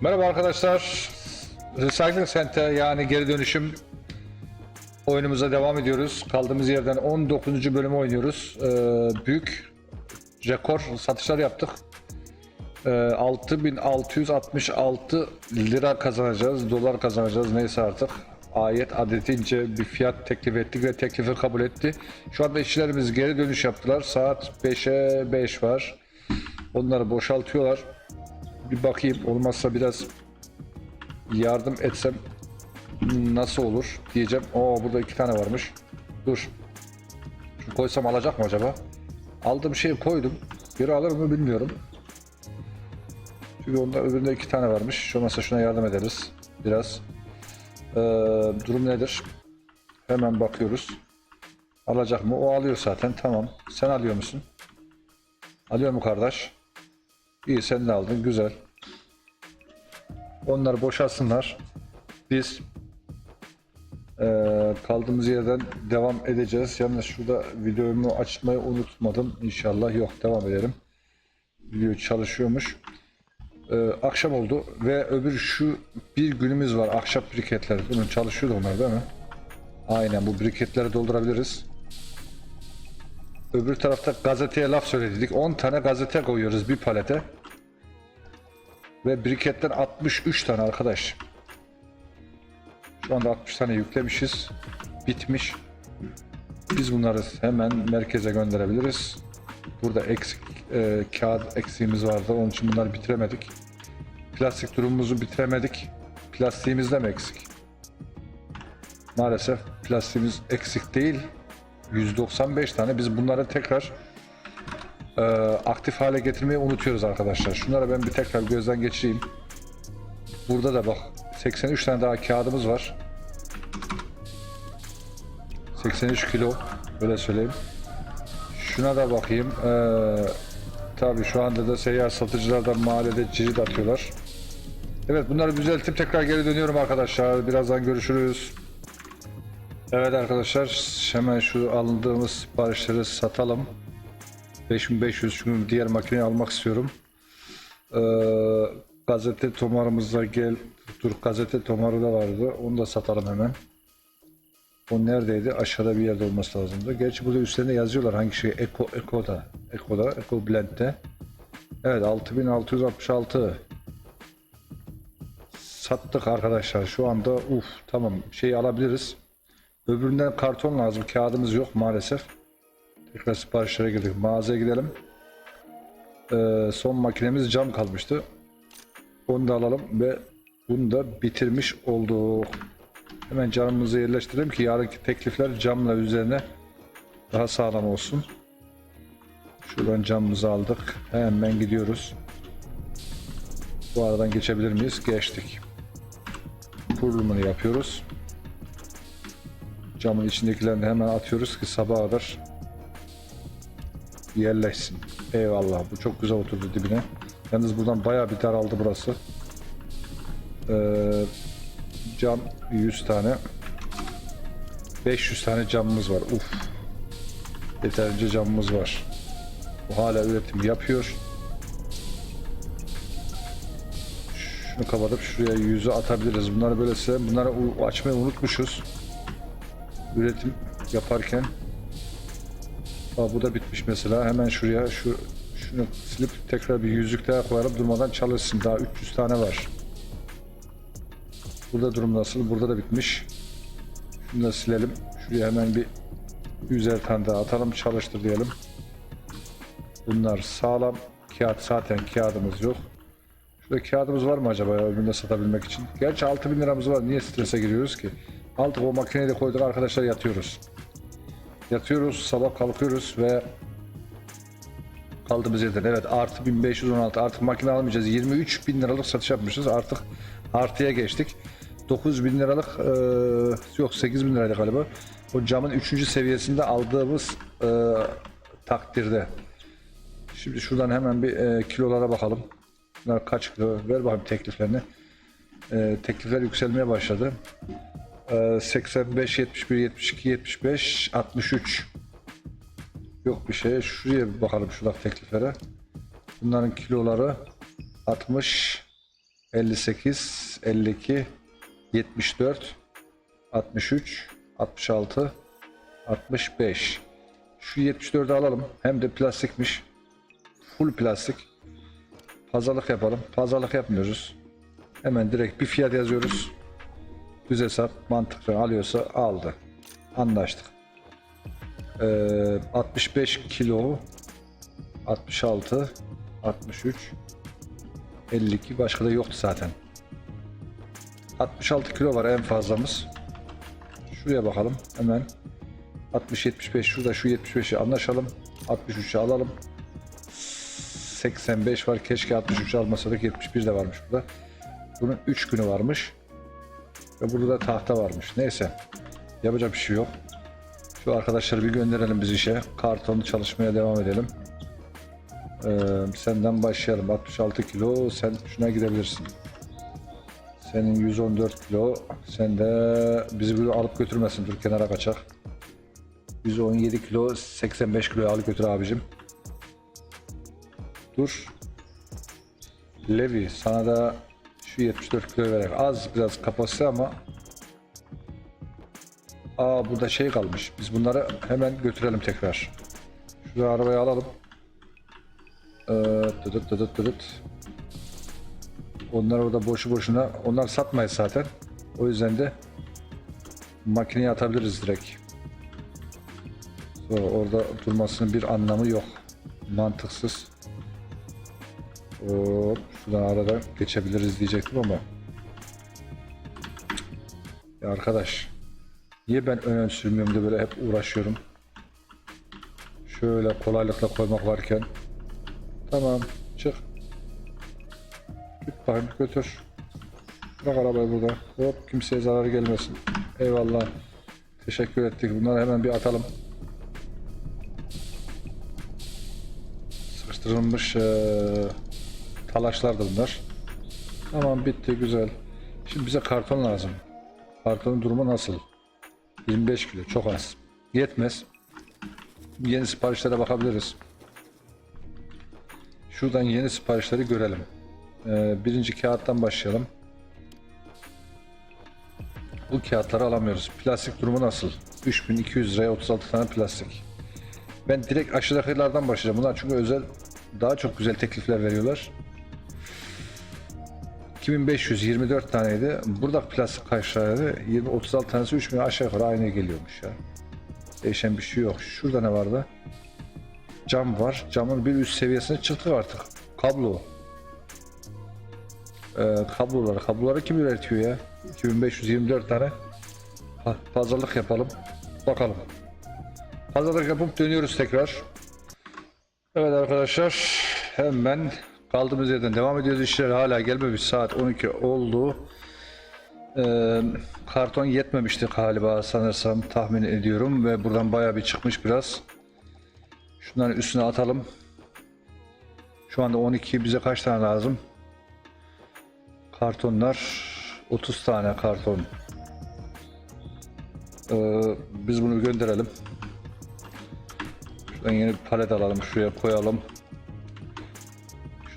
Merhaba arkadaşlar. Recycling Center yani geri dönüşüm oyunumuza devam ediyoruz. Kaldığımız yerden 19. bölümü oynuyoruz. Ee, büyük rekor satışlar yaptık. Ee, 6666 lira kazanacağız, dolar kazanacağız neyse artık. Ayet adetince bir fiyat teklif ettik ve teklifi kabul etti. Şu anda işçilerimiz geri dönüş yaptılar. Saat 5'e 5 var. Onları boşaltıyorlar. Bir bakayım olmazsa biraz yardım etsem nasıl olur diyeceğim. Oo burada iki tane varmış. Dur. Şunu koysam alacak mı acaba? Aldığım şeyi koydum. Geri alır mı bilmiyorum. Çünkü onda öbüründe iki tane varmış. Şu olmazsa şuna yardım ederiz. Biraz. Ee, durum nedir? Hemen bakıyoruz. Alacak mı? O alıyor zaten. Tamam. Sen alıyor musun? Alıyor mu kardeş? İyi sen de aldın. Güzel. Onları boşalsınlar. Biz eee, kaldığımız yerden devam edeceğiz. Yalnız şurada videomu açmayı unutmadım. İnşallah yok devam edelim. Video çalışıyormuş. Eee, akşam oldu ve öbür şu bir günümüz var. Ahşap briketler. Bunun çalışıyordu onlar değil mi? Aynen bu briketleri doldurabiliriz. Öbür tarafta gazeteye laf söyledik. 10 tane gazete koyuyoruz bir palete. Ve briketten 63 tane arkadaş. Şu anda 60 tane yüklemişiz. Bitmiş. Biz bunları hemen merkeze gönderebiliriz. Burada eksik e, kağıt eksiğimiz vardı. Onun için bunları bitiremedik. Plastik durumumuzu bitiremedik. Plastiğimiz de mi eksik? Maalesef plastiğimiz eksik değil. 195 tane. Biz bunları tekrar e, aktif hale getirmeyi unutuyoruz arkadaşlar. Şunları ben bir tekrar gözden geçireyim. Burada da bak 83 tane daha kağıdımız var. 83 kilo öyle söyleyeyim. Şuna da bakayım. Ee, tabii şu anda da seyyar satıcılardan mahallede cirit atıyorlar. Evet bunları düzeltip tekrar geri dönüyorum arkadaşlar. Birazdan görüşürüz. Evet arkadaşlar hemen şu alındığımız siparişleri satalım. 5500 çünkü diğer makineyi almak istiyorum. Ee, gazete tomarımızda gel dur gazete tomarı da vardı. Onu da satalım hemen. O neredeydi? Aşağıda bir yerde olması lazımdı. Gerçi burada üstlerinde yazıyorlar hangi şey. Eko, Eko'da. Eko'da. Eko Blend'de. Evet 6666. Sattık arkadaşlar. Şu anda uf tamam şeyi alabiliriz. Öbüründen karton lazım. Kağıdımız yok maalesef. Tekrar siparişlere girdik. Mağazaya gidelim. Ee, son makinemiz cam kalmıştı. Onu da alalım ve bunu da bitirmiş olduk. Hemen camımızı yerleştirelim ki yarınki teklifler camla üzerine daha sağlam olsun. Şuradan camımızı aldık. Hemen gidiyoruz. Bu aradan geçebilir miyiz? Geçtik. Kurulumunu yapıyoruz. Camın içindekilerini hemen atıyoruz ki sabaha kadar yerleşsin. Eyvallah bu çok güzel oturdu dibine. Yalnız buradan bayağı bir daraldı burası. Ee, cam 100 tane. 500 tane camımız var. Uf. Yeterince camımız var. Bu hala üretim yapıyor. Şunu kapatıp şuraya yüzü atabiliriz. Bunları böyle size bunları açmayı unutmuşuz. Üretim yaparken Aa, bu da bitmiş mesela. Hemen şuraya şu şunu silip tekrar bir yüzlük daha koyalım durmadan çalışsın. Daha 300 tane var. Burada durum nasıl? Burada da bitmiş. Şunu da silelim. Şuraya hemen bir 100'er tane daha atalım. Çalıştır diyelim. Bunlar sağlam. Kağıt zaten kağıdımız yok. Şurada kağıdımız var mı acaba ya öbüründe satabilmek için? Gerçi 6000 liramız var. Niye strese giriyoruz ki? Aldık o makineyi de koyduk arkadaşlar yatıyoruz. Yatıyoruz, sabah kalkıyoruz ve kaldığımız yerden. Evet artı 1516 artık makine almayacağız. 23 bin liralık satış yapmışız. Artık artıya geçtik. 9 bin liralık eee, yok 8 bin liraydı galiba. O camın 3. seviyesinde aldığımız eee, takdirde. Şimdi şuradan hemen bir eee, kilolara bakalım. Bunlar kaç kilo? Ver bakayım tekliflerini. Eee, teklifler yükselmeye başladı. Eee, 85, 71, 72, 75, 63. Yok bir şey. Şuraya bir bakalım şurada tekliflere. Bunların kiloları 60, 58, 52, 74, 63, 66, 65. Şu 74'ü alalım. Hem de plastikmiş. Full plastik. Pazarlık yapalım. Pazarlık yapmıyoruz. Hemen direkt bir fiyat yazıyoruz. Düz hesap mantıklı alıyorsa aldı. Anlaştık. Ee, 65 kilo 66 63 52 başka da yoktu zaten. 66 kilo var en fazlamız. Şuraya bakalım hemen. 60 75 şurada şu 75'i anlaşalım. 63'ü alalım. 85 var. Keşke 63 almasadık. 71 de varmış burada. Bunun 3 günü varmış. Ve burada da tahta varmış. Neyse. Yapacak bir şey yok. Şu arkadaşları bir gönderelim biz işe. Karton çalışmaya devam edelim. Ee, senden başlayalım. 66 kilo. Sen şuna gidebilirsin. Senin 114 kilo. Sen de bizi böyle alıp götürmesin. Dur kenara kaçak. 117 kilo 85 kilo al götür abicim. Dur. Levi sana da şu 74 kilo vererek az biraz kapasite ama Aa burada şey kalmış. Biz bunları hemen götürelim tekrar. Şu arabayı alalım. Ee, dıdıt dıdıt dıdıt. Onlar orada boşu boşuna. Onlar satmayız zaten. O yüzden de makineye atabiliriz direkt. So, orada durmasının bir anlamı yok. Mantıksız. Hop, şuradan arada geçebiliriz diyecektim ama. Ya arkadaş. Niye ben önem sürmüyorum da böyle hep uğraşıyorum. Şöyle kolaylıkla koymak varken. Tamam çık. Git bakayım götür. Bırak arabayı burada. Hop kimseye zarar gelmesin. Eyvallah. Teşekkür ettik. Bunları hemen bir atalım. Sıkıştırılmış eee talaşlardı bunlar. Tamam bitti güzel. Şimdi bize karton lazım. Kartonun durumu nasıl? 25 kilo çok az. Yetmez. Yeni siparişlere bakabiliriz. Şuradan yeni siparişleri görelim. Ee, birinci kağıttan başlayalım. Bu kağıtları alamıyoruz. Plastik durumu nasıl? 3200 liraya 36 tane plastik. Ben direkt aşağıdakilerden başlayacağım. Bunlar çünkü özel daha çok güzel teklifler veriyorlar. 2524 taneydi. Burada plastik kaç liraydı? 20 36 tanesi 3000 aşağı yukarı aynı geliyormuş ya. Değişen bir şey yok. Şurada ne vardı? Cam var. Camın bir üst seviyesine çıktık artık. Kablo. Ee, kabloları. Kabloları kim üretiyor ya? 2524 tane. Ha, pazarlık yapalım. Bakalım. Pazarlık yapıp dönüyoruz tekrar. Evet arkadaşlar hemen kaldığımız yerden devam ediyoruz. İşler hala gelmemiş. Saat 12 oldu. Ee, karton yetmemişti galiba sanırsam tahmin ediyorum ve buradan bayağı bir çıkmış biraz. Şunların üstüne atalım. Şu anda 12 bize kaç tane lazım? Kartonlar 30 tane karton. Ee, biz bunu gönderelim. Şuradan yeni palet alalım. Şuraya koyalım.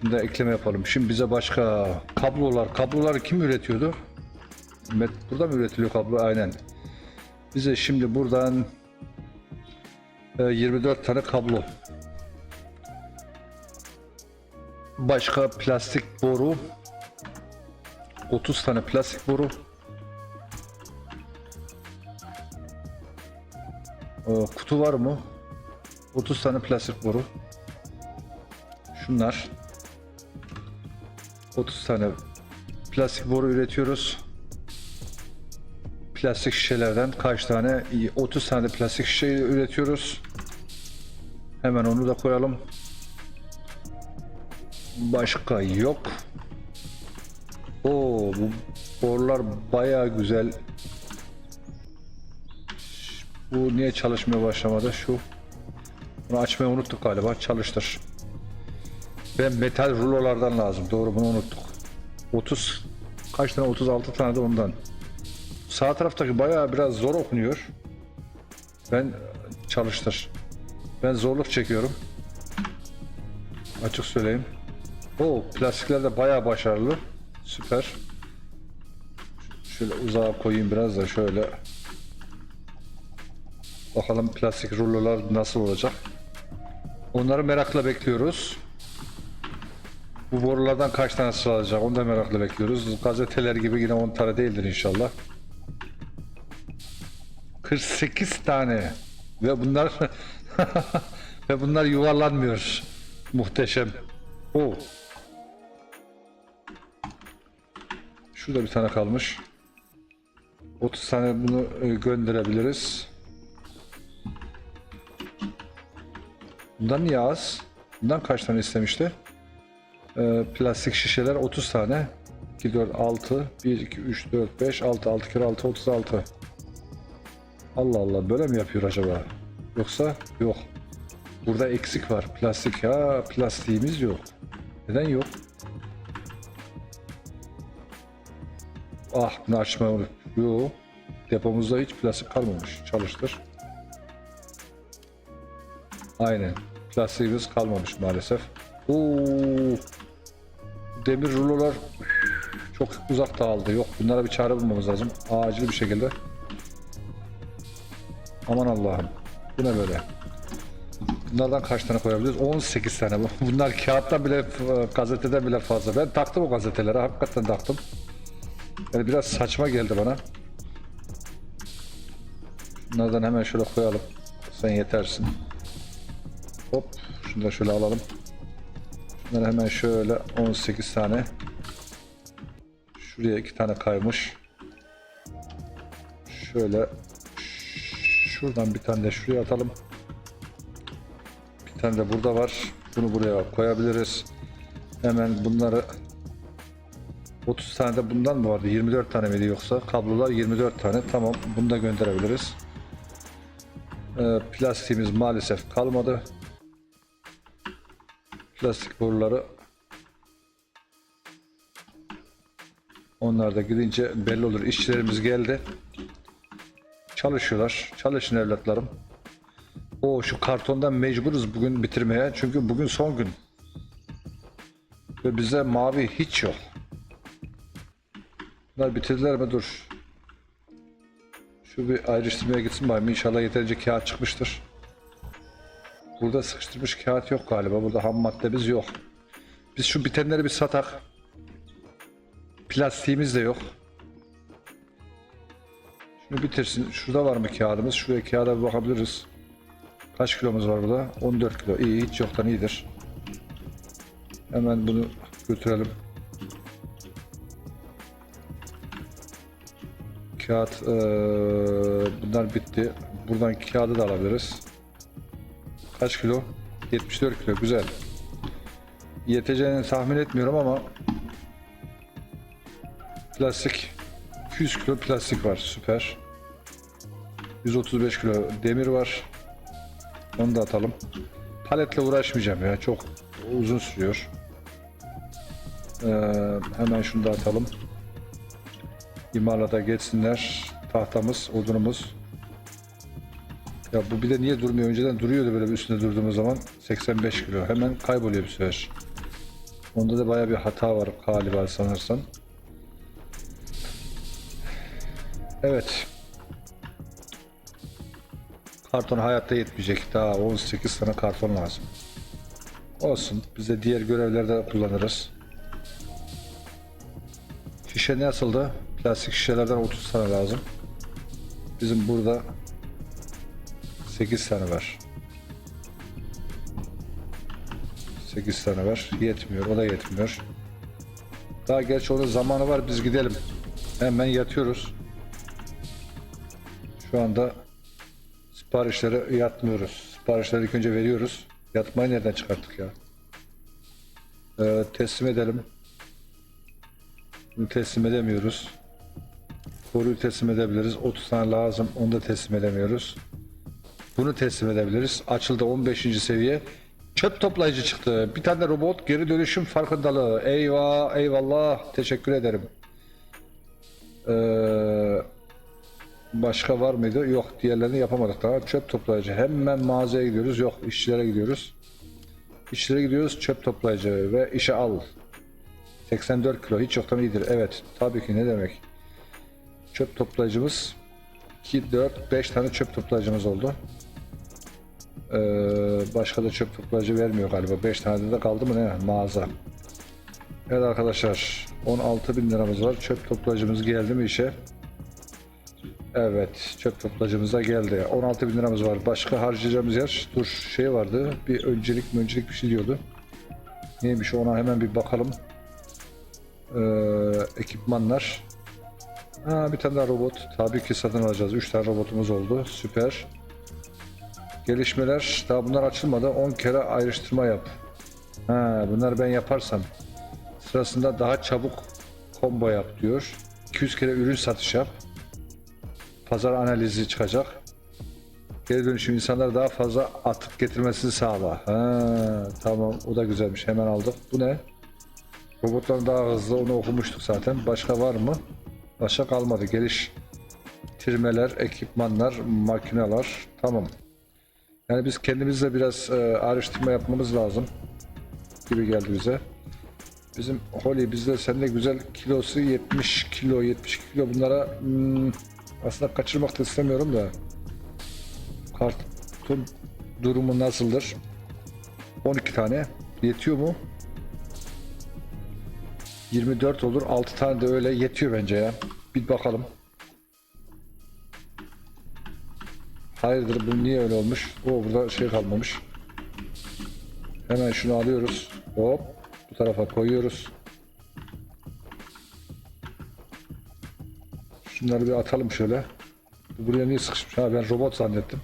Şunu da ekleme yapalım. Şimdi bize başka kablolar. Kabloları kim üretiyordu? Burada mı üretiliyor kablo? Aynen. Bize şimdi buradan e, 24 tane kablo. Başka plastik boru. 30 tane plastik boru. E, kutu var mı? 30 tane plastik boru. Şunlar. 30 tane plastik boru üretiyoruz. Plastik şişelerden kaç tane? 30 tane plastik şişe üretiyoruz. Hemen onu da koyalım. Başka yok. Oo bu borular bayağı güzel. Bu niye çalışmaya başlamadı? Şu bunu açmayı unuttuk galiba. Çalıştır. Ve metal rulolardan lazım. Doğru bunu unuttuk. 30 kaç tane? 36 tane de ondan. Sağ taraftaki bayağı biraz zor okunuyor. Ben çalıştır. Ben zorluk çekiyorum. Açık söyleyeyim. O plastikler de bayağı başarılı. Süper. Şöyle uzağa koyayım biraz da şöyle. Bakalım plastik rulolar nasıl olacak. Onları merakla bekliyoruz. Bu borulardan kaç tane sığacak onu da merakla bekliyoruz. Gazeteler gibi yine 10 tane değildir inşallah. 48 tane ve bunlar ve bunlar yuvarlanmıyor. Muhteşem. O. Şurada bir tane kalmış. 30 tane bunu e, gönderebiliriz. Bundan niye az? Bundan kaç tane istemişti? Ee, plastik şişeler 30 tane. 2, 4, 6, 1, 2, 3, 4, 5, 6, 6 kere 6, 36. Allah Allah böyle mi yapıyor acaba? Yoksa yok. Burada eksik var. Plastik ya plastiğimiz yok. Neden yok? Ah bunu açmayı unut- Yok. Depomuzda hiç plastik kalmamış. Çalıştır. Aynen. Plastiğimiz kalmamış maalesef. Oo. Demir rulolar çok uzak dağıldı. Yok bunlara bir çare bulmamız lazım. Acil bir şekilde. Aman Allah'ım. Bu ne böyle? Bunlardan kaç tane koyabiliriz? 18 tane bu. Bunlar kağıttan bile, gazeteden bile fazla. Ben taktım o gazetelere. Hakikaten taktım. Yani biraz saçma geldi bana. Bunlardan hemen şöyle koyalım. Sen yetersin. Hop. Şunu da şöyle alalım. Bunları hemen şöyle 18 tane. Şuraya iki tane kaymış. Şöyle şuradan bir tane de şuraya atalım. Bir tane de burada var. Bunu buraya koyabiliriz. Hemen bunları 30 tane de bundan mı vardı? 24 tane miydi yoksa? Kablolar 24 tane. Tamam. Bunu da gönderebiliriz. Ee, plastiğimiz maalesef kalmadı. Plastik boruları onlar da gidince belli olur. İşçilerimiz geldi. Çalışıyorlar. Çalışın evlatlarım. O şu kartondan mecburuz bugün bitirmeye. Çünkü bugün son gün. Ve bize mavi hiç yok. Bunlar bitirdiler mi? Dur. Şu bir ayrıştırmaya gitsin bayım. İnşallah yeterince kağıt çıkmıştır. Burada sıkıştırmış kağıt yok galiba. Burada ham maddemiz yok. Biz şu bitenleri bir satak. Plastiğimiz de yok. Şunu bitirsin. Şurada var mı kağıdımız? Şuraya kağıda bir bakabiliriz. Kaç kilomuz var burada? 14 kilo. İyi hiç yoktan iyidir. Hemen bunu götürelim. Kağıt eee, bunlar bitti. Buradan kağıdı da alabiliriz. Kaç kilo? 74 kilo. Güzel. Yeteceğini tahmin etmiyorum ama plastik 200 kilo plastik var. Süper. 135 kilo demir var. Onu da atalım. Paletle uğraşmayacağım ya. Çok uzun sürüyor. Ee, hemen şunu da atalım. İmalata geçsinler. Tahtamız, odunumuz. Ya bu bir de niye durmuyor? Önceden duruyordu böyle üstünde durduğumuz zaman. 85 kilo. Hemen kayboluyor bir sefer. Onda da baya bir hata var galiba sanırsam. Evet. Karton hayatta yetmeyecek. Daha 18 tane karton lazım. Olsun. Biz de diğer görevlerde kullanırız. Şişe nasıldı? Plastik şişelerden 30 tane lazım. Bizim burada 8 tane var. 8 tane var. Yetmiyor. O da yetmiyor. Daha gerçi onun zamanı var. Biz gidelim. Hemen yatıyoruz. Şu anda siparişlere yatmıyoruz. Siparişleri ilk önce veriyoruz. Yatmayı nereden çıkarttık ya? Ee, teslim edelim. Bunu teslim edemiyoruz. Koruyu teslim edebiliriz. 30 tane lazım. Onu da teslim edemiyoruz. Bunu teslim edebiliriz. Açıldı 15. seviye. Çöp toplayıcı çıktı. Bir tane robot geri dönüşüm farkındalığı. Eyvah, eyvallah. Teşekkür ederim. Ee, başka var mıydı? Yok. Diğerlerini yapamadık daha. Çöp toplayıcı. Hemen mağazaya gidiyoruz. Yok. işçilere gidiyoruz. İşçilere gidiyoruz. Çöp toplayıcı ve işe al. 84 kilo hiç yoktan iyidir. Evet tabii ki ne demek. Çöp toplayıcımız 2, 4, 5 tane çöp toplayıcımız oldu. Ee, başka da çöp toplayıcı vermiyor galiba. 5 tane de kaldı mı ne mağaza. Evet arkadaşlar 16 bin liramız var. Çöp toplayıcımız geldi mi işe? Evet çöp toplayıcımız da geldi. 16 bin liramız var. Başka harcayacağımız yer dur şey vardı. Bir öncelik öncelik bir şey diyordu. Neymiş ona hemen bir bakalım. Ee, ekipmanlar. Ha, bir tane daha robot. Tabii ki satın alacağız. 3 tane robotumuz oldu. Süper. Gelişmeler. Daha bunlar açılmadı. 10 kere ayrıştırma yap. Ha, bunları ben yaparsam sırasında daha çabuk combo yap diyor. 200 kere ürün satış yap. Pazar analizi çıkacak. Geri dönüşüm insanlar daha fazla atık getirmesini sağla. Ha, tamam o da güzelmiş. Hemen aldık. Bu ne? Robotlar daha hızlı onu okumuştuk zaten. Başka var mı? Başka kalmadı. Geliştirmeler, ekipmanlar, makineler. Tamam. Yani biz kendimizle biraz e, araştırma yapmamız lazım gibi geldi bize. Bizim Holly bizde sende güzel kilosu 70 kilo 70 kilo bunlara hmm, aslında kaçırmak da istemiyorum da kartun durumu nasıldır? 12 tane yetiyor mu? 24 olur 6 tane de öyle yetiyor bence ya. Bir bakalım. Hayırdır bu niye öyle olmuş? O burada şey kalmamış. Hemen şunu alıyoruz. Hop. Bu tarafa koyuyoruz. Şunları bir atalım şöyle. Bu Buraya niye sıkışmış? Ha ben robot zannettim.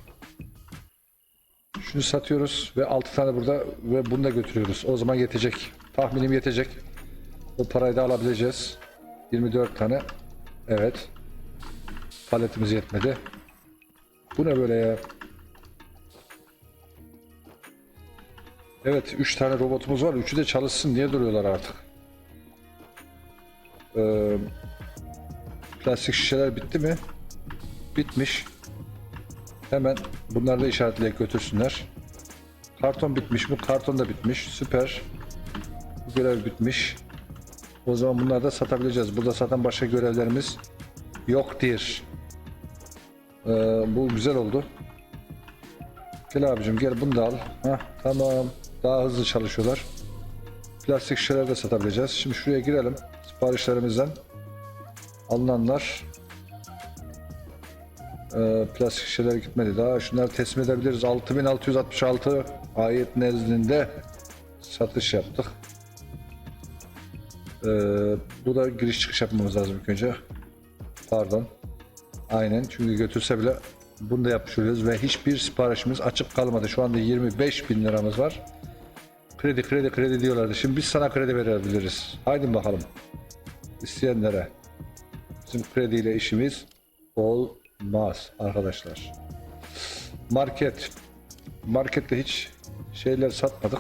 Şunu satıyoruz ve 6 tane burada ve bunu da götürüyoruz. O zaman yetecek. Tahminim yetecek. O parayı da alabileceğiz. 24 tane. Evet. Paletimiz yetmedi. Bu ne böyle ya? Evet 3 tane robotumuz var. Üçü de çalışsın. Niye duruyorlar artık? Ee, plastik şişeler bitti mi? Bitmiş. Hemen bunları da işaretleyip götürsünler. Karton bitmiş mi? Karton da bitmiş. Süper. Bu görev bitmiş. O zaman bunları da satabileceğiz. Burada satan başka görevlerimiz yoktur. Ee, bu güzel oldu. Gel abicim gel bunu da al. Heh, tamam. Daha hızlı çalışıyorlar. Plastik şişeler de satabileceğiz. Şimdi şuraya girelim. Siparişlerimizden alınanlar ee, plastik şişeler gitmedi daha. Şunları teslim edebiliriz. 6666 ayet nezdinde satış yaptık. Ee, bu da giriş çıkış yapmamız lazım ilk önce. Pardon. Aynen çünkü götürse bile bunu da yapmış ve hiçbir siparişimiz açık kalmadı. Şu anda 25 bin liramız var. Kredi kredi kredi diyorlardı. Şimdi biz sana kredi verebiliriz. Haydi bakalım. İsteyenlere. Bizim krediyle işimiz olmaz arkadaşlar. Market. Markette hiç şeyler satmadık.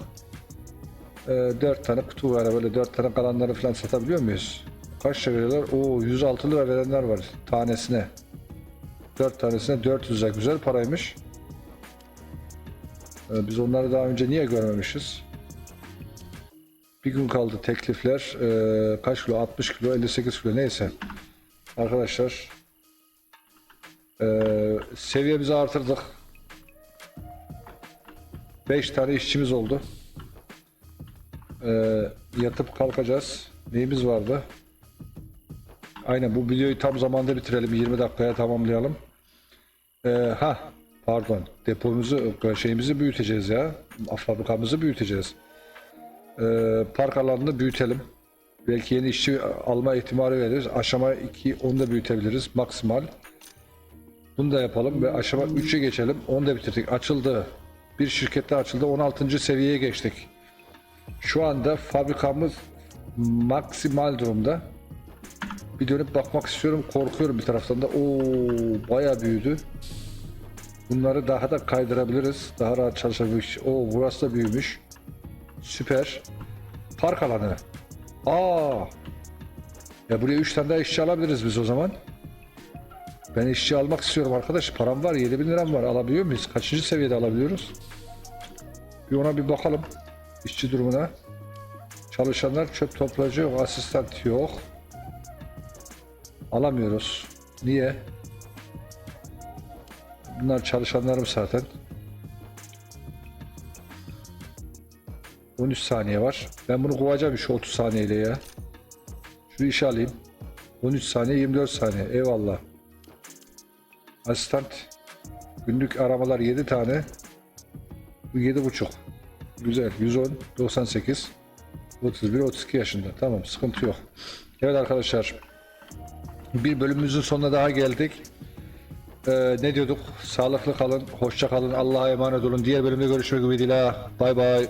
Ee, 4 tane kutu var böyle 4 tane kalanları falan satabiliyor muyuz? Kaç lira veriyorlar? Oo 106 lira verenler var tanesine. 4 tanesine 400 lira güzel paraymış. Ee, biz onları daha önce niye görmemişiz? Bir gün kaldı teklifler. Ee, kaç kilo? 60 kilo, 58 kilo neyse. Arkadaşlar ee, seviyemizi artırdık. 5 tane işçimiz oldu. Ee, yatıp kalkacağız. Neyimiz vardı? Aynen bu videoyu tam zamanda bitirelim. 20 dakikaya tamamlayalım. Ee, ha pardon depomuzu şeyimizi büyüteceğiz ya. Fabrikamızı büyüteceğiz. Ee, park alanını büyütelim. Belki yeni işçi alma ihtimali veririz. Aşama 2 onu da büyütebiliriz maksimal. Bunu da yapalım ve aşama 3'e geçelim. Onu da bitirdik. Açıldı. Bir şirkette açıldı. 16. seviyeye geçtik. Şu anda fabrikamız maksimal durumda. Bir dönüp bakmak istiyorum. Korkuyorum bir taraftan da. Oo bayağı büyüdü. Bunları daha da kaydırabiliriz. Daha rahat çalışabiliriz. Oo burası da büyümüş. Süper. Park alanı. Aa. Ya buraya 3 tane daha işçi alabiliriz biz o zaman. Ben işçi almak istiyorum arkadaş. Param var. 7000 liram var. Alabiliyor muyuz? Kaçıncı seviyede alabiliyoruz? Bir ona bir bakalım. İşçi durumuna. Çalışanlar çöp toplayıcı yok, asistan yok. Alamıyoruz. Niye? Bunlar çalışanlarım zaten. 13 saniye var. Ben bunu kovacağım şu 30 saniyeyle ya. Şu işi alayım. 13 saniye 24 saniye. Eyvallah. Asistan günlük aramalar 7 tane. Bu 7,5. Güzel. 110, 98, 31, 32 yaşında. Tamam sıkıntı yok. Evet arkadaşlar. Bir bölümümüzün sonuna daha geldik. Ee, ne diyorduk? Sağlıklı kalın, hoşça kalın, Allah'a emanet olun. Diğer bölümde görüşmek ümidiyle. Bay bay.